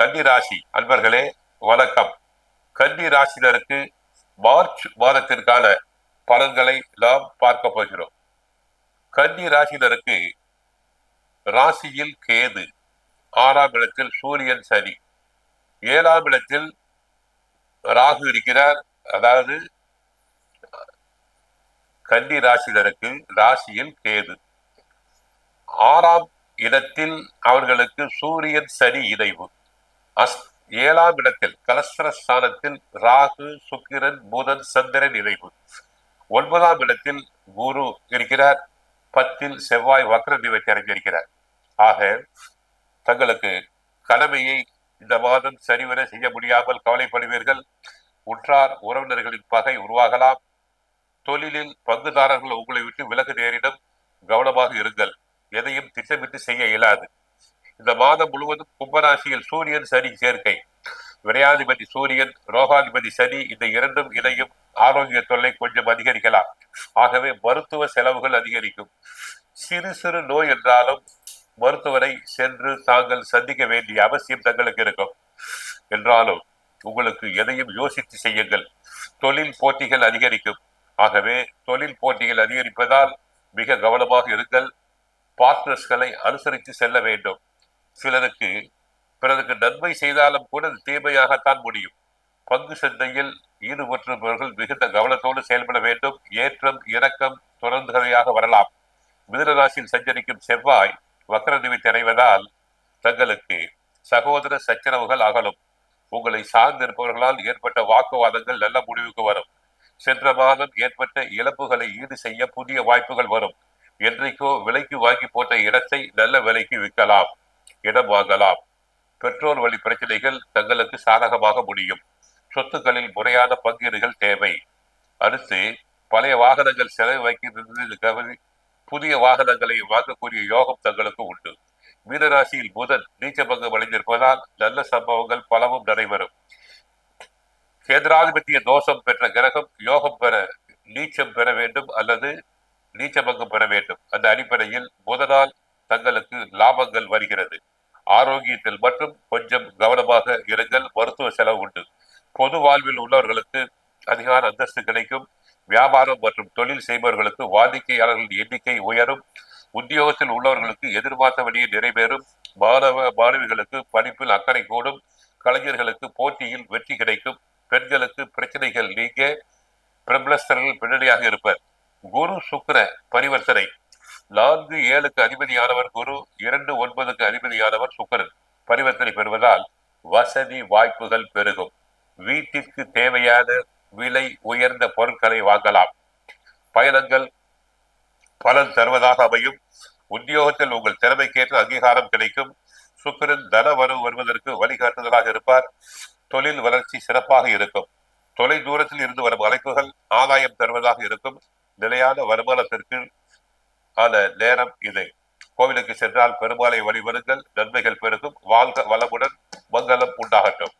கன்னி ராசி அன்பர்களே வணக்கம். கன்னி ராசினருக்கு மார்ச் மாதத்திற்கான பலன்களை நாம் பார்க்க போகிறோம். கன்னி ராசினருக்கு ராசியில் கேது. ஆறாம் இடத்தில் சூரியன் சனி. ஏழாம் இடத்தில் ராகு இருக்கிறார். அதாவது கன்னி ராசினருக்கு ராசியில் கேது. ஆறாம் இடத்தில் அவர்களுக்கு சூரியன் சனி இணைவு. அஸ் ஏழாம் இடத்தில் கலஸ்திர ஸ்தானத்தில் ராகு சுக்கிரன் புதன் சந்திரன் இணைவு ஒன்பதாம் இடத்தில் குரு இருக்கிறார். பத்தில் செவ்வாய் வக்ர நிவர்த்தி அடைந்திருக்கிறார் ஆக தங்களுக்கு கடமையை இந்த மாதம் சரிவர செய்ய முடியாமல் கவலைப்படுவீர்கள். உற்றார் உறவினர்களின் பகை உருவாகலாம். தொழிலில் பங்குதாரர்கள் உங்களை விட்டு விலகு நேரிடும். கவனமாக இருங்கள். எதையும் திட்டமிட்டு செய்ய இயலாது. இந்த மாதம் முழுவதும் கும்பராசியில் சூரியன் சனி சேர்க்கை. விரையாதிபதி சூரியன் ரோகாதிபதி சனி இந்த இரண்டும் இணையும் ஆரோக்கிய தொல்லை கொஞ்சம் அதிகரிக்கலாம். ஆகவே மருத்துவ செலவுகள் அதிகரிக்கும். சிறு சிறு நோய் என்றாலும் மருத்துவரை சென்று தாங்கள் சந்திக்க வேண்டிய அவசியம் தங்களுக்கு இருக்கும். என்றாலும் உங்களுக்கு எதையும் யோசித்து செய்யுங்கள். தொழில் போட்டிகள் அதிகரிக்கும். ஆகவே தொழில் போட்டிகள் அதிகரிப்பதால் மிக கவனமாக இருங்கள். பார்ட்னர்ஸ்களை அனுசரித்து செல்ல வேண்டும். சிலருக்கு பிறருக்கு நன்மை செய்தாலும் கூட அது தீமையாகத்தான் முடியும். பங்கு சந்தையில் ஈடுபட்டிருப்பவர்கள் மிகுந்த கவனத்தோடு செயல்பட வேண்டும். ஏற்றம் இறக்கம் தொடர்ந்துகையாக வரலாம். மிதனராசியில் சஞ்சரிக்கும் செவ்வாய் வக்கர நிமித்தி அடைவதால் தங்களுக்கு சகோதர சச்சரவுகள் அகலும். உங்களை சார்ந்திருப்பவர்களால் ஏற்பட்ட வாக்குவாதங்கள் நல்ல முடிவுக்கு வரும். சென்ற மாதம் ஏற்பட்ட இழப்புகளை ஈடு செய்ய புதிய வாய்ப்புகள் வரும். என்றைக்கோ விலைக்கு வாங்கி போட்ட இடத்தை நல்ல விலைக்கு விற்கலாம். இடம் வாங்கலாம் பெட்ரோல் வழி பிரச்சனைகள் தங்களுக்கு சாதகமாக முடியும். சொத்துக்களில் முறையான பங்கீடுகள் தேவை. அடுத்து பழைய வாகனங்கள் செலவு வைக்கிறது கவனி புதிய வாகனங்களை வாங்கக்கூடிய யோகம் தங்களுக்கு உண்டு. மீனராசியில் புதன் நீச்சபங்கம் அடைந்திருப்பதால் நல்ல சம்பவங்கள் பலவும் நடைபெறும். கேந்திராதிபத்திய தோஷம் பெற்ற கிரகம் யோகம் பெற நீச்சம் பெற வேண்டும் அல்லது நீச்சபங்கம் பெற வேண்டும். அந்த அடிப்படையில் புதனால் தங்களுக்கு லாபங்கள் வருகிறது. ஆரோக்கியத்தில் மற்றும் கொஞ்சம் கவனமாக இருங்கள். மருத்துவ செலவு உண்டு. பொது வாழ்வில் உள்ளவர்களுக்கு அதிகார அந்தஸ்து கிடைக்கும். வியாபாரம் மற்றும் தொழில் செய்பவர்களுக்கு வாடிக்கையாளர்களின் எண்ணிக்கை உயரும். உத்தியோகத்தில் உள்ளவர்களுக்கு எதிர்பார்த்தபடியே நிறைவேறும். மாணவ மாணவிகளுக்கு படிப்பில் அக்கறை கூடும். கலைஞர்களுக்கு போட்டியில் வெற்றி கிடைக்கும். பெண்களுக்கு பிரச்சனைகள் நீங்க பிரபலஸ்தர்கள் பின்னணியாக இருப்பர். குரு சுக்கர பரிவர்த்தனை. நான்கு ஏழுக்கு அதிபதியானவர் குரு இரண்டு ஒன்பதுக்கு அதிபதியானவர் சுக்கரன். பரிவர்த்தனை பெறுவதால் வசதி வாய்ப்புகள் பெருகும். வீட்டிற்கு தேவையான விலை உயர்ந்த பொருட்களை வாங்கலாம். பயணங்கள் பலன் தருவதாக அமையும். உத்தியோகத்தில் உங்கள் திறமைக்கேற்ற அங்கீகாரம் கிடைக்கும். சுக்கிரன் தன வரவு வருவதற்கு வழிகாட்டுதலாக இருப்பார். தொழில் வளர்ச்சி சிறப்பாக இருக்கும். தொலை தூரத்தில் இருந்து வரும் அழைப்புகள் ஆதாயம் தருவதாக இருக்கும். நிலையான வருமானத்திற்கு கால நேரம் இது. கோவிலுக்கு சென்றால் பெருமாளை வழிபடுங்கள் நன்மைகள் பெருகும் வாழ்க வளமுடன் மங்களம் உண்டாகட்டும்.